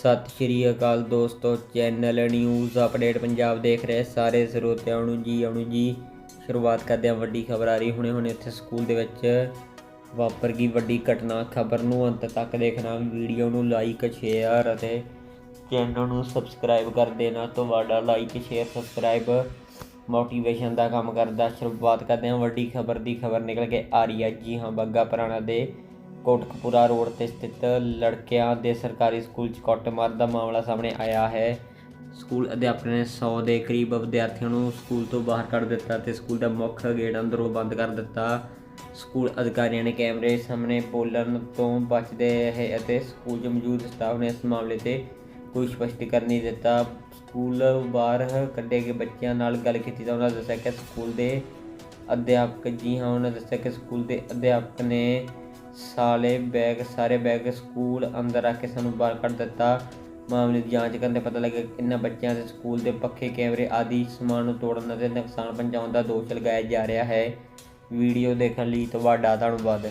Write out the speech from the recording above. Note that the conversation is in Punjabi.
ਸਤਿ ਸ਼੍ਰੀ ਅਕਾਲ ਦੋਸਤੋ ਚੈਨਲ ਨਿਊਜ਼ ਅਪਡੇਟ ਪੰਜਾਬ ਦੇਖ ਰਹੇ ਸਾਰੇ ਸਰੋਤਿਆਂ ਨੂੰ ਜੀ, ਆਉਣੂ ਜੀ। ਸ਼ੁਰੂਆਤ ਕਰਦੇ ਹਾਂ ਵੱਡੀ ਖਬਰ ਆ ਰਹੀ ਹੁਣੇ ਹੁਣੇ ਇੱਥੇ ਸਕੂਲ ਦੇ ਵਿੱਚ ਵਾਪਰ ਗਈ ਵੱਡੀ ਘਟਨਾ। ਖਬਰ ਨੂੰ ਅੰਤ ਤੱਕ ਦੇਖਣਾ ਵੀਡੀਓ ਨੂੰ ਲਾਈਕ ਸ਼ੇਅਰ ਅਤੇ ਚੈਨਲ ਨੂੰ ਸਬਸਕ੍ਰਾਈਬ ਕਰ ਦੇਣਾ। ਤੁਹਾਡਾ ਲਾਈਕ ਸ਼ੇਅਰ ਸਬਸਕ੍ਰਾਈਬ ਮੋਟੀਵੇਸ਼ਨ ਦਾ ਕੰਮ ਕਰਦਾ। ਸ਼ੁਰੂਆਤ ਕਰਦੇ ਹਾਂ ਵੱਡੀ ਖਬਰ ਦੀ। ਖਬਰ ਨਿਕਲ ਕੇ ਆ ਰਹੀ ਹੈ ਜੀ ਹਾਂ ਬੱਗਾ ਪੁਰਾਣਾ ਦੇ ਕੋਟਕਪੂਰਾ ਰੋਡ ਤੇ ਸਥਿਤ ਲੜਕਿਆਂ ਦੇ ਸਰਕਾਰੀ ਸਕੂਲ 'ਚ ਕੁੱਟਮਾਰ ਦਾ ਮਾਮਲਾ ਸਾਹਮਣੇ ਆਇਆ ਹੈ। ਸਕੂਲ ਅਧਿਆਪਕ ਨੇ 100 ਦੇ ਕਰੀਬ ਵਿਦਿਆਰਥੀਆਂ ਨੂੰ ਸਕੂਲ ਤੋਂ ਬਾਹਰ ਕੱਢ ਦਿੱਤਾ ਤੇ ਸਕੂਲ ਦਾ ਮੁੱਖ ਗੇਟ ਅੰਦਰੋਂ ਬੰਦ ਕਰ ਦਿੱਤਾ। ਸਕੂਲ ਅਧਿਕਾਰੀਆਂ ਨੇ ਕੈਮਰੇ ਸਾਹਮਣੇ ਬੋਲਣ ਤੋਂ ਬਚਦੇ ਰਹੇ ਅਤੇ ਸਕੂਲ 'ਚ ਮੌਜੂਦ ਸਟਾਫ ਨੇ ਇਸ ਮਾਮਲੇ ਤੇ ਕੋਈ ਸਪਸ਼ਟੀਕਰਨ ਨਹੀਂ ਦਿੱਤਾ। ਸਕੂਲ ਬਾਹਰ ਕੱਢੇ ਗਏ ਬੱਚਿਆਂ ਨਾਲ ਗੱਲ ਕੀਤੀ ਤਾਂ ਉਹਨਾਂ ਦੱਸਿਆ ਕਿ ਸਕੂਲ ਦੇ ਅਧਿਆਪਕ ਜੀ ਹਾਂ, ਉਹਨਾਂ ਦੱਸਿਆ ਕਿ ਸਕੂਲ ਦੇ ਅਧਿਆਪਕ ਨੇ ਸਾਲੇ ਬੈਗ, ਸਾਰੇ ਬੈਗ ਸਕੂਲ ਅੰਦਰ ਰੱਖ ਕੇ ਸਾਨੂੰ ਬਾਹਰ ਕੱਢ ਦਿੱਤਾ। ਮਾਮਲੇ ਦੀ ਜਾਂਚ ਕਰਨ ਤੇ ਪਤਾ ਲੱਗਿਆ ਕਿ ਇਹਨਾਂ ਬੱਚਿਆਂ ਦੇ ਸਕੂਲ ਦੇ ਪੱਖੇ ਕੈਮਰੇ ਆਦਿ ਸਮਾਨ ਨੂੰ ਤੋੜਨ ਅਤੇ ਨੁਕਸਾਨ ਪਹੁੰਚਾਉਣ ਦਾ ਦੋਸ਼ ਲਗਾਇਆ ਜਾ ਰਿਹਾ ਹੈ। ਵੀਡੀਓ ਦੇਖਣ ਲਈ ਤੁਹਾਡਾ ਧੰਨਵਾਦ।